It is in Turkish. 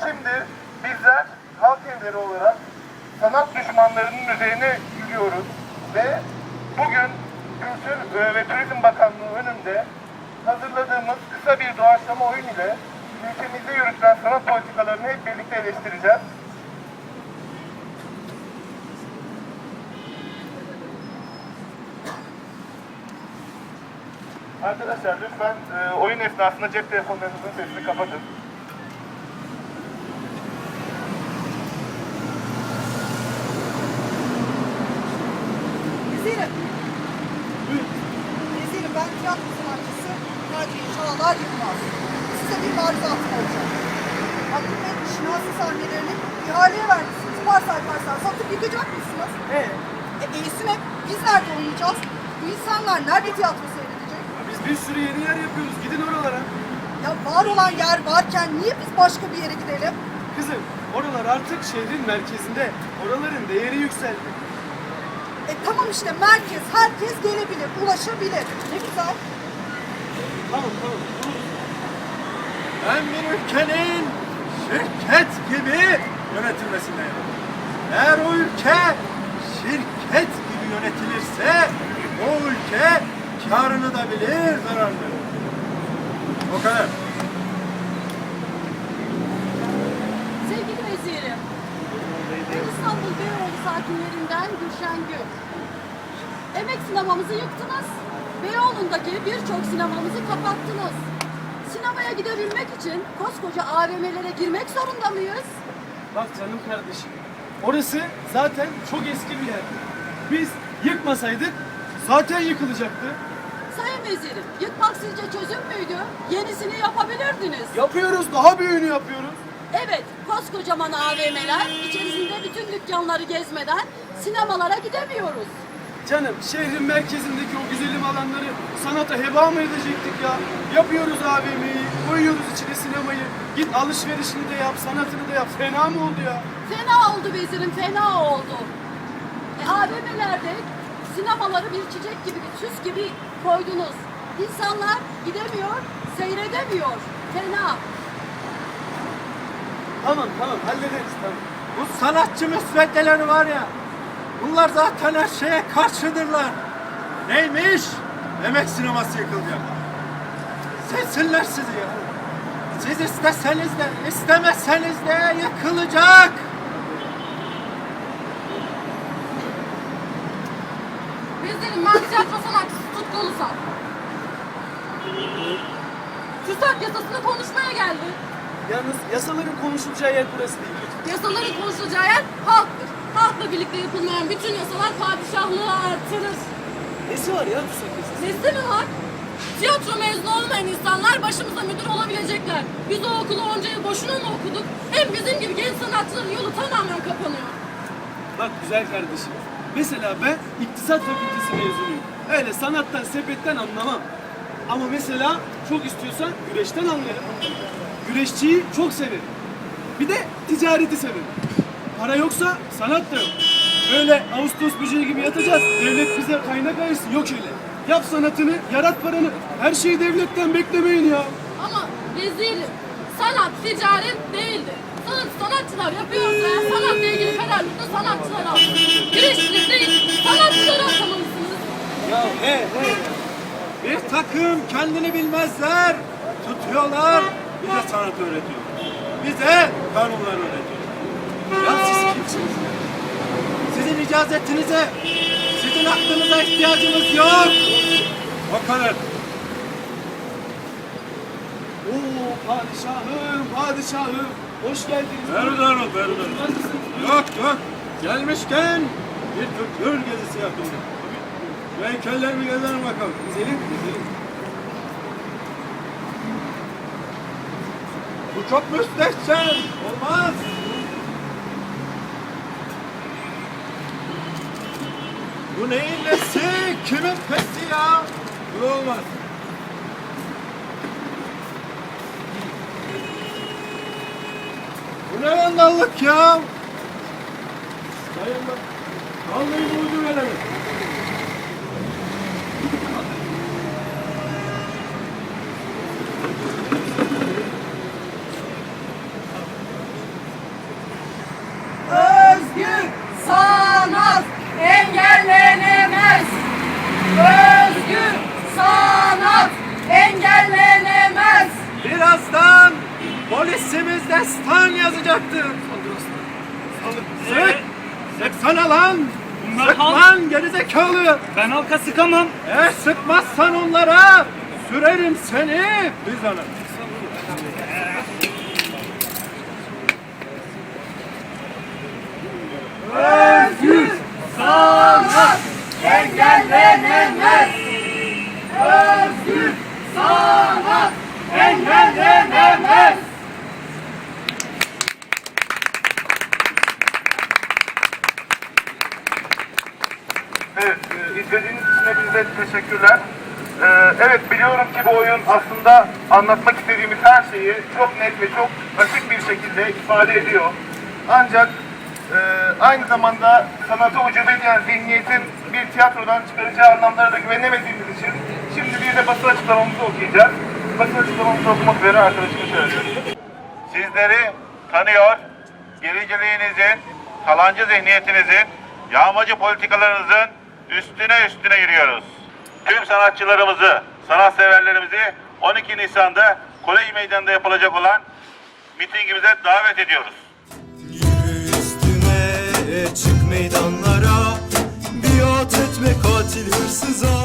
Şimdi bizler halk evleri olarak sanat düşmanlarının üzerine yürüyoruz ve bugün Kültür e, ve Turizm Bakanlığı önünde hazırladığımız kısa bir doğaçlama oyun ile ülkemizde yürütülen sanat politikalarını hep birlikte eleştireceğiz. Arkadaşlar lütfen e, oyun esnasında cep telefonlarınızın sesini kapatın. Vezirim. Vezirim ben tiyatro sanatçısı Naci Çağlar Yılmaz. Size bir maruzatım olacak. Abdülhamit Şinasi sahnelerini ihaleye vermişsiniz. Parsel parsel satıp yıkacak mısınız? Evet. E, Eysin hep biz nerede oynayacağız? Bu insanlar nerede tiyatro seyredecek? Biz bir sürü yeni yer yapıyoruz. Gidin oralara. Ya var olan yer varken niye biz başka bir yere gidelim? Kızım, oralar artık şehrin merkezinde. Oraların değeri yükseldi. E tamam işte merkez, herkes gelebilir, ulaşabilir. Ne güzel. Tamam tamam. Ben bir ülkenin şirket gibi yönetilmesine yanarım. Eğer o ülke şirket gibi yönetilirse o ülke karını da bilir, zararını da bilir. O kadar. Sevgili vezirim, ben İstanbul Beyoğlu sakinlerinden Gülşen Gül. Emek sinemamızı yıktınız. Beyoğlu'ndaki birçok sinemamızı kapattınız. Sinemaya gidebilmek için koskoca AVM'lere girmek zorunda mıyız? Bak canım kardeşim. Orası zaten çok eski bir yer. Biz yıkmasaydık zaten yıkılacaktı. Sayın vezirim, yıkmak sizce çözüm müydü? Yenisini yapabilirdiniz. Yapıyoruz, daha büyüğünü yapıyoruz. Evet, koskocaman AVM'ler içerisinde bütün dükkanları gezmeden sinemalara gidemiyoruz. Canım şehrin merkezindeki o güzelim alanları sanata heba mı edecektik ya? Yapıyoruz AVM'yi, koyuyoruz içine sinemayı. Git alışverişini de yap, sanatını da yap. Fena mı oldu ya? Fena oldu vezirim, fena oldu. E, AVM'lerde sinemaları bir çiçek gibi, bir süs gibi koydunuz. İnsanlar gidemiyor, seyredemiyor. Fena. Tamam tamam hallederiz tamam. Bu sanatçı müsveddeleri var ya, bunlar zaten her şeye karşıdırlar. Neymiş? Emek sineması yıkılacak. Sevsinler sizi ya. Siz isteseniz de, istemezseniz de yıkılacak. Vezirim ben tiyatro sanatçısı Tutku Ulusal. TÜSAK yasasını konuşmaya geldi. Yalnız yasaların konuşulacağı yer burası değil. Yasaların konuşulacağı yer halktır. Halkla birlikte yapılmayan bütün yasalar padişahlığı artırır. Nesi var ya TÜSAK yasası? Nesi mi var? Tiyatro mezunu olmayan insanlar başımıza müdür olabilecekler. Biz o okulu onca yıl boşuna mı okuduk? Hem bizim gibi genç sanatçıların yolu tamamen kapanıyor. Bak güzel kardeşim. Mesela ben iktisat fakültesi mezunuyum. Öyle sanattan, sepetten anlamam. Ama mesela çok istiyorsan güreşten anlarım. Güreşçiyi çok severim. Bir de ticareti severim. Para yoksa sanat da yok. Öyle Ağustos böceği gibi yatacağız. Devlet bize kaynak ayırsın. Yok öyle. Yap sanatını, yarat paranı. Her şeyi devletten beklemeyin ya. Ama vezirim, sanat ticaret değildir. Sanat sanatçılar yapıyorsa sanatla ilgili kararlılıkla sanatçılar alsın. Güreşçilik değil, sanatçıları atamalısınız. Ya he he. Bir takım kendini bilmezler. Tutuyorlar. Bize sanat öğretiyor. Bize kanunlar öğretiyor. Ya siz kimsiniz? Sizin icazetinize, sizin aklınıza ihtiyacımız yok. O kadar. Oo padişahım, padişahım. Hoş geldiniz. Ol. Nasılsınız? Yok yok. Gelmişken bir kültür gezisi yaptım. Şu heykellerimi gezelim bakalım. Güzelim, güzelim. Bu çok müstehcen. Olmaz. Bu neyin nesi? Kimin pesi ya? Bu olmaz. Bu ne vandallık ya? Dayan bak. Vallahi buydu verelim. Neslimiz destan yazacaktır. Sık! Sıksana lan! Bunlar Sık halk. lan gerizekalı! Ben halka sıkamam. Eğer sıkmazsan onlara sürerim seni bizana. Evet, e, izlediğiniz için hepinize teşekkürler. E, evet, biliyorum ki bu oyun aslında anlatmak istediğimiz her şeyi çok net ve çok açık bir şekilde ifade ediyor. Ancak e, aynı zamanda sanatı ucube eden zihniyetin bir tiyatrodan çıkaracağı anlamlara da güvenemediğimiz için şimdi bir de basın açıklamamızı okuyacağız. Basın açıklamamızı okumak üzere arkadaşımı çağırıyorum. Sizleri tanıyor, gericiliğinizin, talancı zihniyetinizin, yağmacı politikalarınızın üstüne üstüne yürüyoruz. Tüm sanatçılarımızı, sanatseverlerimizi 12 Nisan'da Kolej Meydanı'nda yapılacak olan mitingimize davet ediyoruz. Yürü üstüme çık meydanlara Biat etme katil hırsıza